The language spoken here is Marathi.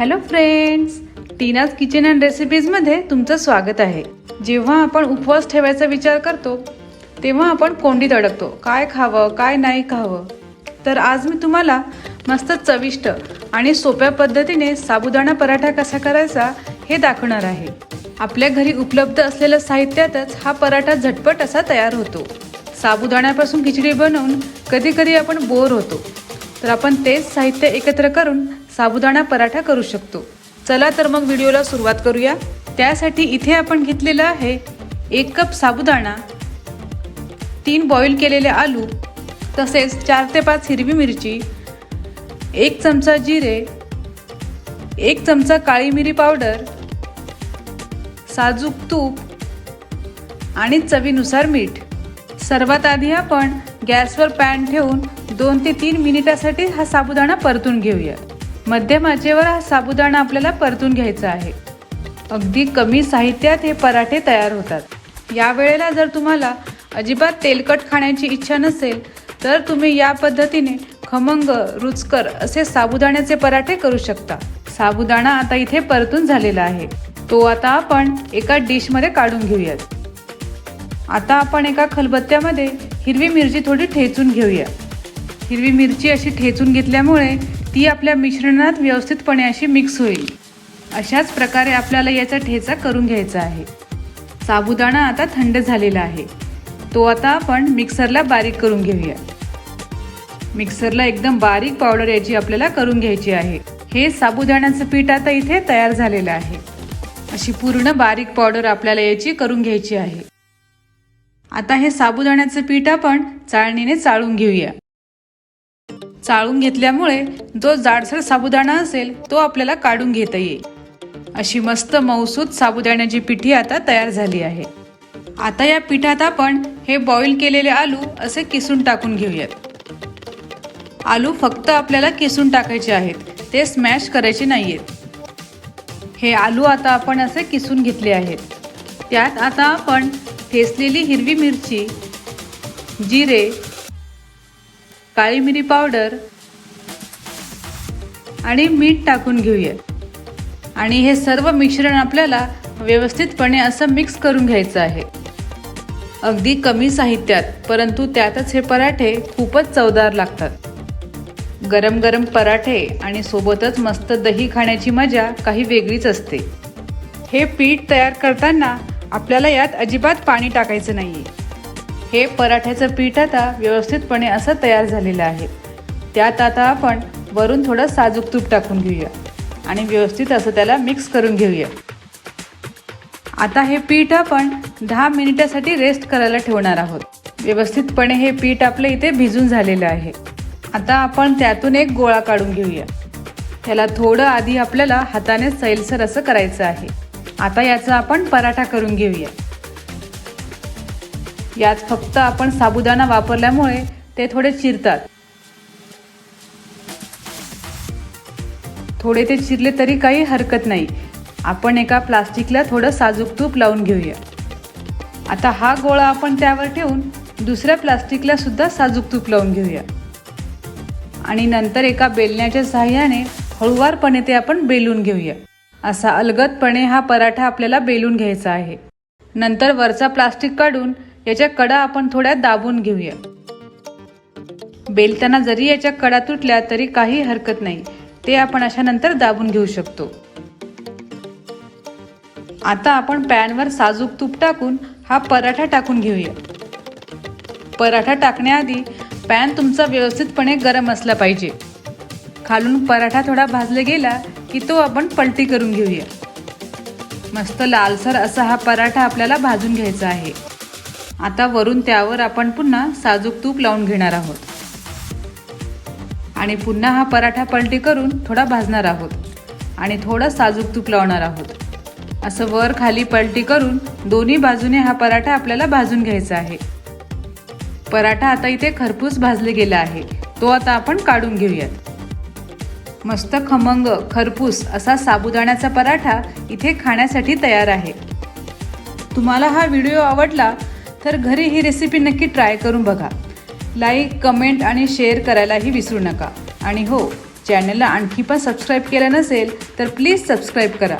Hello friends Tina's kitchen and रेसिपीजमध्ये तुमचं स्वागत आहे. जेव्हा आपण उपवास ठेवायचा विचार करतो तेव्हा आपण कोंडीत अडकतो काय खावं काय नाही खावं? तर आज मी तुम्हाला मस्त चविष्ट आणि सोप्या पद्धतीने साबुदाणा पराठा कसा करायचा हे दाखवणार आहे. आपल्या घरी उपलब्ध असलेल्या साहित्यातच हा पराठा झटपट असा तयार होतो. साबुदाण्यापासून खिचडी बनवून कधीकधी आपण बोर होतो. तर आपण तेच साहित्य एकत्र करून साबुदाणा पराठा करू शकतो. चला तर मग व्हिडिओला सुरुवात करूया. त्यासाठी इथे आपण घेतलेलं आहे एक कप साबुदाणा तीन बॉईल केलेले आलू तसेच चार ते पाच हिरवी मिरची एक चमचा जिरे एक चमचा काळी मिरी पावडर साजूक तूप आणि चवीनुसार मीठ. सर्वात आधी आपण गॅसवर पॅन ठेवून दोन ते तीन मिनिटासाठी हा साबुदाणा परतून घेऊया. मध्यम आचेवर हा साबुदाणा आपल्याला परतून घ्यायचा आहे. अगदी कमी साहित्यात हे पराठे तयार होतात. या वेळेला जर तुम्हाला अजिबात तेलकट खाण्याची इच्छा नसेल तर तुम्ही या पद्धतीने खमंग रुचकर असे साबुदाण्याचे पराठे करू शकता. साबुदाणा आता इथे परतून झालेला आहे. तो आता आपण एका डिशमध्ये काढून घेऊयात. आता आपण एका खलबत्त्यामध्ये हिरवी मिरची थोडी ठेचून घेऊया. हिरवी मिरची अशी ठेचून घेतल्यामुळे ती आपल्या मिश्रणात व्यवस्थितपणे अशी मिक्स होईल. अशाच प्रकारे आपल्याला याचा ठेचा करून घ्यायचा आहे. साबुदाणा आता थंड झालेला आहे. तो आता आपण मिक्सरला बारीक करून घेऊया. मिक्सरला एकदम बारीक पावडर याची आपल्याला करून घ्यायची आहे. हे साबुदाण्याचं पीठ आता इथे तयार झालेलं आहे. अशी पूर्ण बारीक पावडर आपल्याला याची करून घ्यायची आहे. आता हे साबुदाण्याचं पीठ आपण चाळणीने चाळून घेऊया. चाळून घेतल्यामुळे जो जाडसर साबुदाणा असेल तो आपल्याला काढून घेता येईल. अशी मस्त मौसूद साबुदाण्याची पिठी आता तयार झाली आहे. आता या पिठात आपण हे बॉईल केलेले आलू असे किसून टाकून घेऊयात. आलू फक्त आपल्याला किसून टाकायचे आहेत. ते स्मॅश करायचे नाहीयेत. हे आलू आता आपण असे किसून घेतले आहेत. त्यात आता आपण ठेसलेली हिरवी मिरची जिरे काळी मिरी पावडर आणि मीठ टाकून घेऊया. आणि हे सर्व मिश्रण आपल्याला व्यवस्थितपणे असं मिक्स करून घ्यायचं आहे. अगदी कमी साहित्यात परंतु त्यातच हे पराठे खूपच चवदार लागतात. गरम गरम पराठे आणि सोबतच मस्त दही खाण्याची मजा काही वेगळीच असते. हे पीठ तयार करताना आपल्याला यात अजिबात पाणी टाकायचं नाही हे पराठ्याचं पीठ आता व्यवस्थितपणे असं तयार झालेलं आहे. त्यात आता आपण वरून थोडं साजूक तूप टाकून घेऊया आणि व्यवस्थित असं त्याला मिक्स करून घेऊया. आता हे पीठ आपण दहा मिनिटासाठी रेस्ट करायला ठेवणार आहोत. व्यवस्थितपणे हे पीठ आपलं इथे भिजून झालेलं आहे. आता आपण त्यातून एक गोळा काढून घेऊया. त्याला थोडं आधी आपल्याला हाताने सैलसर असं करायचं आहे. आता याचा आपण पराठा करून घेऊया. यात फक्त आपण साबुदाणा वापरल्यामुळे ते थोडे चिरतात. थोडे ते चिरले तरी काही हरकत नाही. आपण एका प्लास्टिकला थोडं साजूक तूप लावून घेऊया. आता हा गोळा आपण त्यावर ठेवून दुसऱ्या प्लास्टिकला सुद्धा साजूक तूप लावून घेऊया. आणि नंतर एका बेलण्याच्या सहाय्याने हळुवारपणे ते आपण बेलून घेऊया. असा अलगदपणे हा पराठा आपल्याला बेलून घ्यायचा आहे. नंतर वरचा प्लास्टिक काढून याच्या कडा आपण थोड्या दाबून घेऊया. बेलताना जरी याच्या कडा तुटल्या तरी काही हरकत नाही. ते आपण अशा नंतर दाबून घेऊ शकतो. आता आपण पॅनवर साजूक तूप टाकून हा पराठा टाकून घेऊया. पराठा टाकण्याआधी पॅन तुमचा व्यवस्थितपणे गरम असला पाहिजे. खालून पराठा थोडा भाजला गेला की तो आपण पलटी करून घेऊया. मस्त लालसर असा हा पराठा आपल्याला भाजून घ्यायचा आहे. आता वरून त्यावर आपण पुन्हा साजूक तूप लावून घेणार आहोत. आणि पुन्हा हा पराठा पलटी करून थोडा भाजणार आहोत. आणि थोडं साजूक तूप लावणार आहोत. असं वर खाली पलटी करून दोन्ही बाजूने हा पराठा आपल्याला भाजून घ्यायचा आहे. पराठा आता इथे खरपूस भाजले गेला आहे. तो आता आपण काढून घेऊयात. मस्त खमंग खरपूस असा साबुदाण्याचा पराठा इथे खाण्यासाठी तयार आहे. तुम्हाला हा व्हिडिओ आवडला तर घरी ही रेसिपी नक्की ट्राय करून बघा. लाईक कमेंट आणि शेअर करायलाही विसरू नका. आणि हो चॅनलला आणखी पण सबस्क्राईब केलं नसेल तर प्लीज सबस्क्राईब करा.